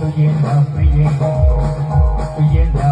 तुझे ना प्रिय तुझे ना